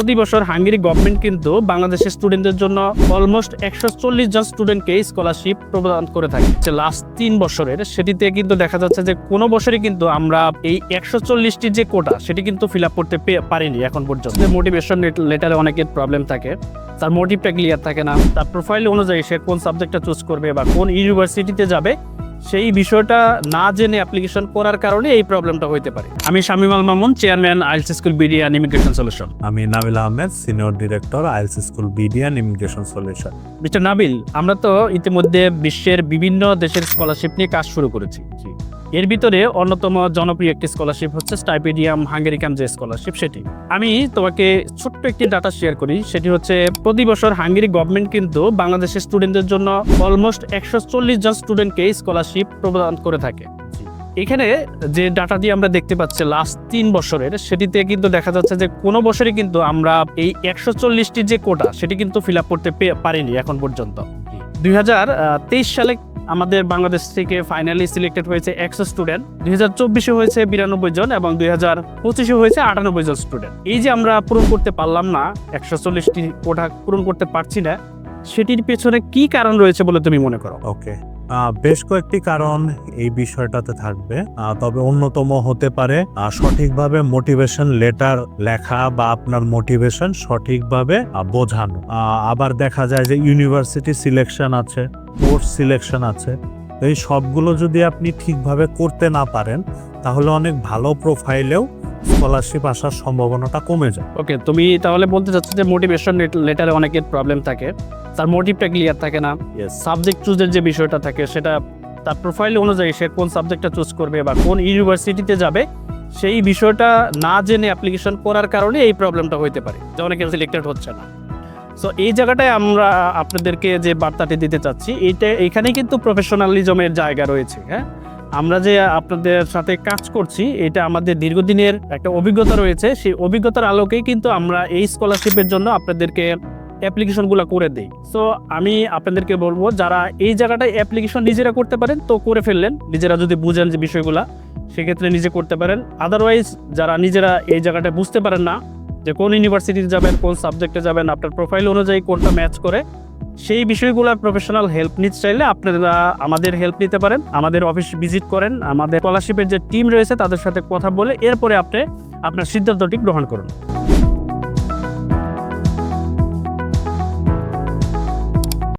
প্রতি বছর Hungary government কিন্তু বাংলাদেশের স্টুডেন্টদের জন্য অলমোস্ট একশো চল্লিশ জন স্টুডেন্টকে স্কলারশিপ প্রদান করে থাকে। লাস্ট তিন বছরের, সেটিতে কিন্তু দেখা যাচ্ছে যে কোনো বছরই কিন্তু আমরা এই একশো চল্লিশটি যে কোটা সেটি কিন্তু ফিল আপ করতে পারিনি এখন পর্যন্ত। মোটিভেশন লেটারে অনেকের প্রবলেম থাকে, তার মোটিভটা ক্লিয়ার থাকে না, তার প্রোফাইল অনুযায়ী সে কোন সাবজেক্টটা চুজ করবে বা কোন ইউনিভার্সিটিতে যাবে সেই বিষয়টা না জেনে অ্যাপ্লিকেশন করার কারণে এই প্রবলেমটা হইতে পারে। আমি Shamim Al Mamun chairman IELTS school BD and immigration solution আমি Nabil Ahmed senior director IELTS school BD and immigration solution mister Nabil আমরা তো ইতিমধ্যে বিশ্বের বিভিন্ন দেশের স্কলারশিপ নিয়ে কাজ শুরু করেছি। এর ভিতরে অন্যতম জনপ্রিয় একটি স্কলারশিপ হচ্ছে স্টাইপেডিয়াম হাঙ্গেরিকাম যে স্কলারশিপ সেটি। আমি তোমাকে ছোট্ট একটি ডাটা শেয়ার করি, সেটি হচ্ছে প্রতি বছর হাঙ্গেরি গভর্নমেন্ট কিন্তু বাংলাদেশের স্টুডেন্টদের জন্য অলমোস্ট একশো চল্লিশ জন স্টুডেন্টকে স্কলারশিপ প্রদান করে থাকে। এখানে যে ডাটা দিয়ে আমরা দেখতে পাচ্ছি লাস্ট তিন বছরের, সেটিতে কিন্তু দেখা যাচ্ছে যে কোনো বছরই কিন্তু আমরা এই একশো চল্লিশটি যে কোটা সেটি কিন্তু ফিল আপ করতে পারিনি এখন পর্যন্ত। দুই হাজার তেইশ সালে আমাদের বাংলাদেশ থেকে ফাইনালি সিলেক্টেড হয়েছে একশো স্টুডেন্ট দুই হাজার চব্বিশে হয়েছে বিরানব্বই জন এবং দুই হাজার পঁচিশে হয়েছে আটানব্বই জন স্টুডেন্ট এই যে আমরা পূরণ করতে পারলাম না, একশো চল্লিশটি কোটা পূরণ করতে পারছি না, সেটির পেছনে কি কারণ রয়েছে বলে তুমি মনে করো? ওকে বেশ কয়েকটি কারণ এই বিষয়টাতে থাকবে। তবে অন্যতম হতে পারে সঠিকভাবে মোটিভেশন লেটার লেখা বা আপনার মোটিভেশন সঠিকভাবে বোঝানো। আবার দেখা যায় যে ইউনিভার্সিটি সিলেকশন আছে। কোর্স সিলেকশন আছে। তো এই সবগুলো যদি আপনি ঠিকভাবে করতে না পারেন তাহলে অনেক ভালো প্রোফাইলেও স্কলারশিপ আসার সম্ভাবনাটা কমে যায়। ওকে তুমি তাহলে বলতে চাচ্ছ যে মোটিভেশন লেটারে অনেকের প্রবলেম থাকে। তার মোটিভটা ক্লিয়ার থাকে না। সাবজেক্ট চুজের যে বিষয়টা থাকে সেটা তার প্রোফাইল অনুযায়ী সে কোন সাবজেক্টটা চুজ করবে বা কোন ইউনিভার্সিটিতে যাবে সেই বিষয়টা না জেনে অ্যাপ্লিকেশন করার কারণে এই প্রবলেমটা হইতে পারে যে অনেকে সিলেক্টেড হচ্ছে না। সো এই জায়গাটায় আমরা আপনাদেরকে যে বার্তাটি দিতে চাচ্ছি, এইটা এখানেই কিন্তু প্রফেশনালিজমের জায়গা রয়েছে হ্যাঁ? আমরা যে আপনাদের সাথে কাজ করছি, এটা আমাদের দীর্ঘদিনের একটা অভিজ্ঞতা রয়েছে। সেই অভিজ্ঞতার আলোকেই কিন্তু আমরা এই স্কলারশিপের জন্য আপনাদেরকে অ্যাপ্লিকেশনগুলো করে দেই। সো আমি আপনাদেরকে বলব, যারা এই জায়গাটায় অ্যাপ্লিকেশন নিজেরা করতে পারেন, তো করে ফেললেন। নিজেরা যদি বুঝেন যে বিষয়গুলা, সেক্ষেত্রে নিজে করতে পারেন। আদারওয়াইজ যারা নিজেরা এই জায়গাটা বুঝতে পারেন না যে কোন ইউনিভার্সিটি যাবেন, কোন সাবজেক্টে যাবেন, আপনার প্রোফাইল অনুযায়ী কোনটা ম্যাচ করে, সেই বিষয়গুলো প্রফেশনাল হেল্প নিতে চাইলে আপনারা আমাদের হেল্প নিতে পারেন, আমাদের অফিস ভিজিট করেন, আমাদের স্কলারশিপের যে টিম রয়েছে তাদের সাথে কথা বলে, এরপরে আপনি আপনার সিদ্ধান্তটি গ্রহণ করুন।